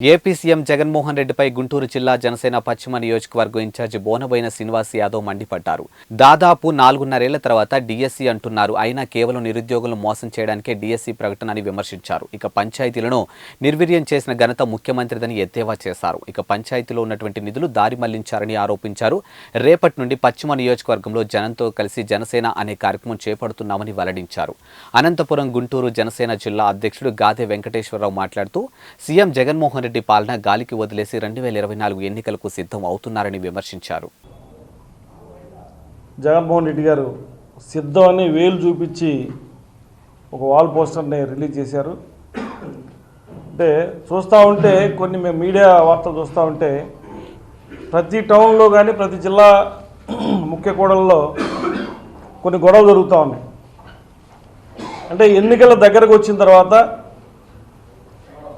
AP CM Jaganmohan రెడ్డిపై గుంటూరు జిల్లా జనసేన పశ్చిమ నియోజకవర్గం ఇన్ఛార్జి బోనబోయిన శ్రీనివాస్ యాదవ్ మండిపడ్డారు. దాదాపు నాలుగున్నరేళ్ళ తర్వాత డీఎస్సీ అంటున్నారు. అయినా కేవలం నిరుద్యోగులను మోసం చేయడానికే డీఎస్సీ ప్రకటన అని విమర్శించారు. ఇక పంచాయతీలను నిర్వీర్యం చేసిన ఘనత ముఖ్యమంత్రిదని ఎద్దేవా చేశారు. ఇక పంచాయతీలో ఉన్నటువంటి నిధులు దారి మళ్ళించారని ఆరోపించారు. రేపటి నుండి పశ్చిమ నియోజకవర్గంలో జనంతో కలిసి జనసేన అనే కార్యక్రమం చేపడుతున్నామని వెల్లడించారు. అనంతపురం గుంటూరు జనసేన జిల్లా అధ్యక్షుడు గాదే వెంకటేశ్వరరావు మాట్లాడుతూ సీఎం జగన్మోహన్ రెడ్డి పాలన గాలికి వదిలేసి రెండు వేల ఇరవై నాలుగు ఎన్నికలకు సిద్ధం అవుతున్నారని విమర్శించారు. జగన్మోహన్ రెడ్డి గారు సిద్ధం అని వేలు చూపించి ఒక వాల్ పోస్టర్ని రిలీజ్ చేశారు. అంటే చూస్తూ ఉంటే కొన్ని మేము మీడియా వార్తలు చూస్తూ ఉంటే ప్రతి టౌన్లో కానీ ప్రతి జిల్లా ముఖ్య కూడల్లో కొన్ని గొడవలు జరుగుతూ ఉన్నాయి. అంటే ఎన్నికల దగ్గరకు వచ్చిన తర్వాత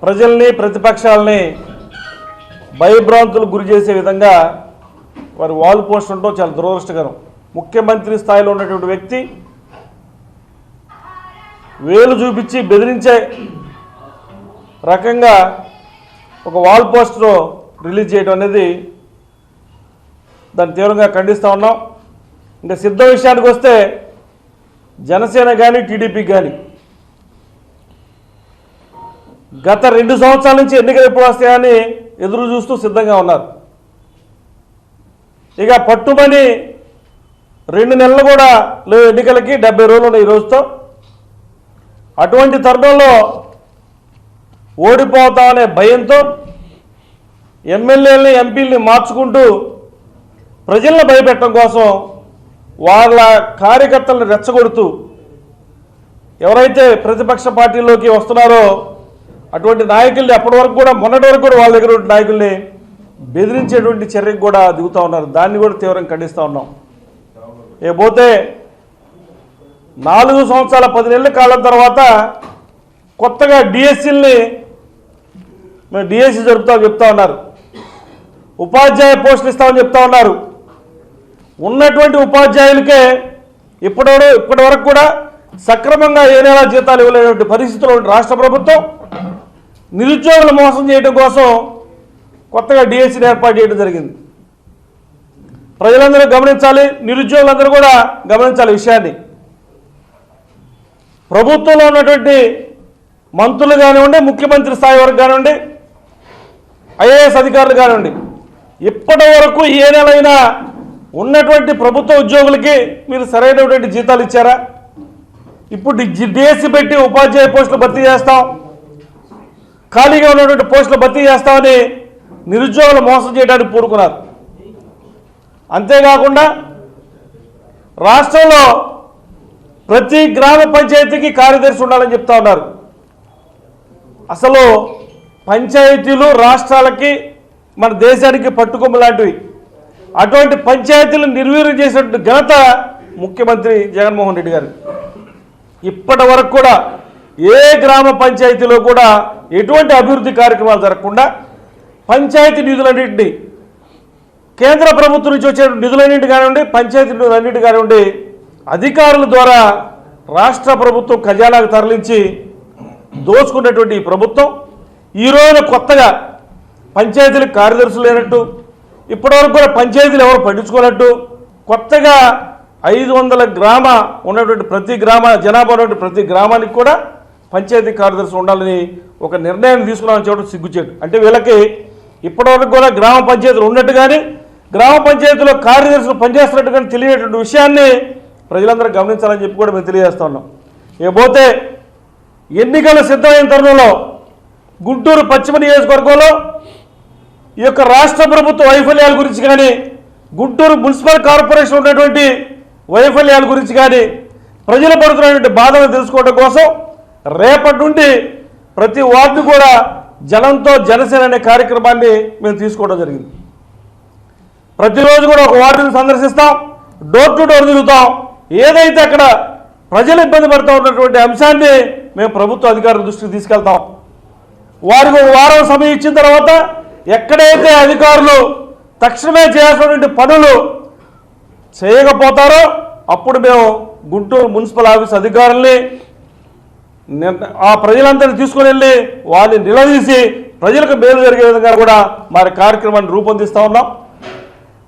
ప్రజల్ని ప్రతిపక్షాలని భయభ్రాంతులకు గురి చేసే విధంగా వారి వాల్ పోస్ట్ ఉండటం చాలా దురదృష్టకరం. ముఖ్యమంత్రి స్థాయిలో ఉన్నటువంటి వ్యక్తి వేలు చూపించి బెదిరించే రకంగా ఒక వాల్ పోస్టర్ రిలీజ్ చేయడం అనేది దాన్ని తీవ్రంగా ఖండిస్తూ ఉన్నాం. ఇంకా సిద్ధ విషయానికి వస్తే జనసేన కానీ టీడీపీ కానీ గత రెండు సంవత్సరాల నుంచి ఎన్నికలు ఎప్పుడు వస్తాయని ఎదురు చూస్తూ సిద్ధంగా ఉన్నారు. ఇక పట్టుమని రెండు నెలలు కూడా లేవు ఎన్నికలకి డెబ్బై రోజులు ఉన్నాయి ఈ రోజుతో. అటువంటి తరుణంలో ఓడిపోతా అనే భయంతో ఎమ్మెల్యేలని ఎంపీలని మార్చుకుంటూ ప్రజలను భయపెట్టడం కోసం వాళ్ళ కార్యకర్తలను రెచ్చగొడుతూ ఎవరైతే ప్రతిపక్ష పార్టీలోకి వస్తున్నారో అటువంటి నాయకుల్ని అప్పటి వరకు కూడా మొన్నటి వరకు కూడా వాళ్ళ దగ్గర ఉన్న నాయకుల్ని బెదిరించేటువంటి చర్యకు కూడా దిగుతూ ఉన్నారు. దాన్ని కూడా తీవ్రంగా ఖండిస్తూ ఉన్నాం. ఏ పోతే నాలుగు సంవత్సరాల పది నెలల కాలం తర్వాత కొత్తగా డిఎస్సీల్ని మేము డిఎస్సి జరుపుతామని చెప్తా ఉన్నారు. ఉపాధ్యాయ పోస్టులు ఇస్తామని చెప్తా ఉన్నారు. ఉన్నటువంటి ఉపాధ్యాయులకే ఇప్పటి ఇప్పటి వరకు కూడా సక్రమంగా ఏ నెల జీతాలు ఇవ్వలేనటువంటి పరిస్థితుల్లో రాష్ట్ర ప్రభుత్వం నిరుద్యోగులు మోసం చేయడం కోసం కొత్తగా డిఎస్సీని ఏర్పాటు చేయడం జరిగింది. ప్రజలందరూ గమనించాలి నిరుద్యోగులందరూ కూడా గమనించాలి విషయాన్ని. ప్రభుత్వంలో ఉన్నటువంటి మంత్రులు కానివ్వండి ముఖ్యమంత్రి స్థాయి వరకు కానివ్వండి ఐఏఎస్ అధికారులు కానివ్వండి ఇప్పటి వరకు ఏ నెలైనా ఉన్నటువంటి ప్రభుత్వ ఉద్యోగులకి మీరు సరైనటువంటి జీతాలు ఇచ్చారా? ఇప్పుడు డిఎస్సి పెట్టి ఉపాధ్యాయ పోస్టులు భర్తీ చేస్తాం. ఖాళీగా ఉన్నటువంటి పోస్టులు భర్తీ చేస్తామని నిరుద్యోగులు మోసం చేయడానికి పూనుకున్నారు. అంతేకాకుండా రాష్ట్రంలో ప్రతి గ్రామ పంచాయతీకి కార్యదర్శి ఉండాలని చెప్తా ఉన్నారు. అసలు పంచాయతీలు రాష్ట్రాలకి మన దేశానికి పట్టుకొమ్మ లాంటివి. అటువంటి పంచాయతీలు నిర్వీర్యం చేసినటువంటి ఘనత ముఖ్యమంత్రి జగన్మోహన్ రెడ్డి గారు. ఇప్పటి వరకు కూడా ఏ గ్రామ పంచాయతీలో కూడా ఎటువంటి అభివృద్ధి కార్యక్రమాలు జరగకుండా పంచాయతీ నిధులన్నింటినీ కేంద్ర ప్రభుత్వం నుంచి వచ్చే నిధులన్నింటి కానివ్వండి పంచాయతీ నిధులన్నింటి కానివ్వండి అధికారుల ద్వారా రాష్ట్ర ప్రభుత్వం ఖజానాకు తరలించి దోచుకున్నటువంటి ఈ ప్రభుత్వం ఈ రోజున కొత్తగా పంచాయతీలకు కార్యదర్శులు లేనట్టు ఇప్పటివరకు కూడా పంచాయతీలు ఎవరు పట్టించుకోనట్టు కొత్తగా ఐదు వందల గ్రామ ఉన్నటువంటి ప్రతి గ్రామ జనాభా ఉన్నటువంటి ప్రతి గ్రామానికి కూడా పంచాయతీ కార్యదర్శి ఉండాలని ఒక నిర్ణయం తీసుకున్నామని చెప్పడం సిగ్గుచేటు. అంటే వీళ్ళకి ఇప్పటివరకు కూడా గ్రామ పంచాయతీలు ఉన్నట్టు కానీ గ్రామ పంచాయతీలో కార్యదర్శులు పనిచేస్తున్నట్టు కానీ తెలియనటువంటి విషయాన్ని ప్రజలందరూ గమనించాలని చెప్పి కూడా మేము తెలియజేస్తా ఉన్నాం. ఇకపోతే ఎన్నికలు సిద్ధమైన తరుణంలో గుంటూరు పశ్చిమ నియోజకవర్గంలో ఈ యొక్క రాష్ట్ర ప్రభుత్వ వైఫల్యాల గురించి కానీ గుంటూరు మున్సిపల్ కార్పొరేషన్ ఉన్నటువంటి వైఫల్యాల గురించి కానీ ప్రజలు పడుతున్నటువంటి బాధను తెలుసుకోవడం కోసం రేపటి నుండి ప్రతి వార్డు కూడా జనంతో జనసేన అనే కార్యక్రమాన్ని మేము తీసుకోవడం జరిగింది. ప్రతిరోజు కూడా ఒక వార్డుని సందర్శిస్తాం డోర్ టు డోర్ తిరుగుతాం. ఏదైతే అక్కడ ప్రజలు ఇబ్బంది పడుతూ ఉన్నటువంటి అంశాన్ని మేము ప్రభుత్వ అధికారుల దృష్టికి తీసుకెళ్తాం. వారికి ఒక వారం సమయం ఇచ్చిన తర్వాత ఎక్కడైతే అధికారులు తక్షణమే చేయాల్సినటువంటి పనులు చేయకపోతారో అప్పుడు మేము గుంటూరు మున్సిపల్ ఆఫీస్ అధికారుల్ని ఆ ప్రజలందరినీ తీసుకుని వెళ్ళి వాళ్ళని నిలదీసి ప్రజలకు మేలు జరిగే విధంగా కూడా మరి కార్యక్రమాన్ని రూపొందిస్తూ ఉన్నాం.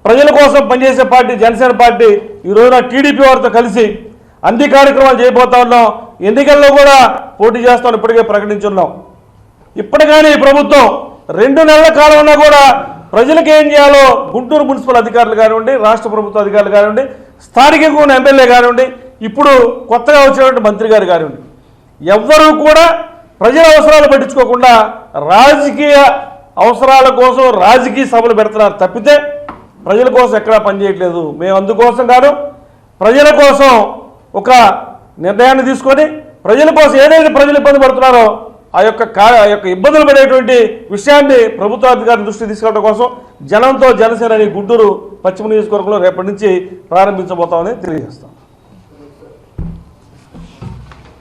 ప్రజల కోసం పనిచేసే పార్టీ జనసేన పార్టీ ఈ రోజున టీడీపీ వారితో కలిసి అన్ని కార్యక్రమాలు చేయబోతా ఉన్నాం. ఎన్నికల్లో కూడా పోటీ చేస్తామని ఇప్పటికే ప్రకటించున్నాం. ఇప్పటికైనా ఈ ప్రభుత్వం రెండు నెలల కాలంలో ఉన్నా కూడా ప్రజలకు ఏం చేయాలో గుంటూరు మున్సిపల్ అధికారులు కానివ్వండి రాష్ట్ర ప్రభుత్వ అధికారులు కానివ్వండి స్థానికంగా ఉన్న ఎమ్మెల్యే కానివ్వండి ఇప్పుడు కొత్తగా వచ్చినటువంటి మంత్రి గారు కానివ్వండి ఎవ్వరూ కూడా ప్రజల అవసరాలు పట్టించుకోకుండా రాజకీయ అవసరాల కోసం రాజకీయ సభలు పెడుతున్నారు తప్పితే ప్రజల కోసం ఎక్కడా పనిచేయట్లేదు మేము అందుకోసం కాదు ప్రజల కోసం ఒక నిర్ణయాన్ని తీసుకొని ప్రజల కోసం ఏదైతే ప్రజలు ఇబ్బంది పడుతున్నారో ఆ యొక్క కా- ఆ యొక్క ఇబ్బందులు పడేటువంటి విషయాన్ని ప్రభుత్వ అధికారుల దృష్టి తీసుకెళ్ళడం కోసం జనంతో జనసేన అని గుంటూరు పశ్చిమ నియోజకవర్గంలో రేపటి నుంచి ప్రారంభించబోతామని తెలియజేస్తాం.